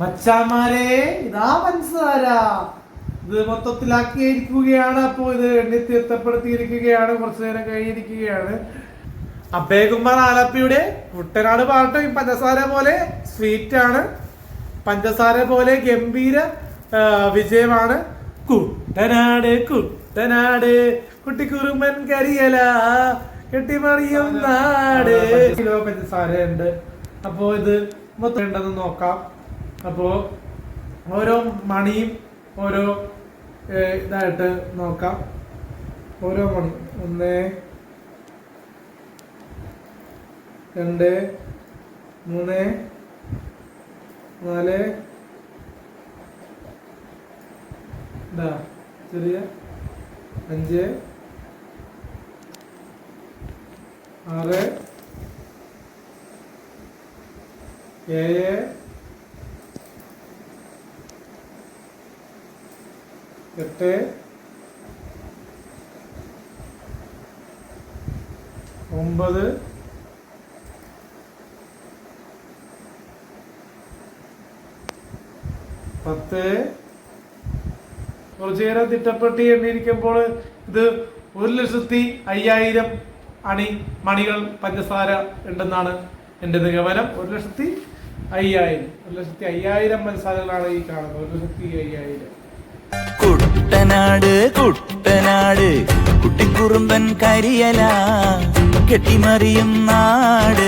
മച്ചാമാരെ ഇതാ പഞ്ചസാര ഇത് മൊത്തത്തിലാക്കിയിരിക്കുകയാണ്. അപ്പോൾ ഇത് എണ്ണി തീർത്തപ്പെടുത്തിയിരിക്കുകയാണ് കുറച്ചു നേരം കഴിഞ്ഞിരിക്കുകയാണ്. അഭയകുമാർ ആലപ്പിയുടെ കുട്ടനാട് പാട്ട് ഈ പഞ്ചസാര പോലെ സ്വീറ്റ് ആണ് പഞ്ചസാര പോലെ ഗംഭീര വിജയമാണ്. കുട്ടനാട് കുട്ടനാട് കുട്ടിക്കുറുമ്പൻ കരിയല കെട്ടിമറിയും നാട്. കിലോ പഞ്ചസാര ഉണ്ട്. അപ്പോ ഇത് മൊത്തം ഉണ്ടെന്ന് നോക്കാം. അപ്പോ ഓരോ മണിയും ഓരോ ഇതായിട്ട് നോക്കാം. ഓരോ മണി. ഒന്ന് രണ്ട് മൂന്ന് നാല്. ഇതാ ചെറിയ അഞ്ച് ആറ് ഏഴ് എട്ട്. ഒമ്പത്. പത്ത്. കുറച്ചു നേരം തിട്ടപ്പെട്ടി എണ്ണിയിരിക്കുമ്പോൾ ഇത് ഒരു ലക്ഷത്തി അയ്യായിരം അണി മണികൾ പഞ്ചസാര ഉണ്ടെന്നാണ് എന്റെ നിഗമനം. ഒരു ലക്ഷത്തി അയ്യായിരം. ഒരു ലക്ഷത്തി അയ്യായിരം പഞ്ചസാരകളാണ് ഈ കാണുന്നത്. ഒരു ലക്ഷത്തി അയ്യായിരം. കുട്ടനാട് കുട്ടനാട്. കുട്ടിക്കുറുമ്പൻ കരിയല. കെട്ടിമറിയും നാട്.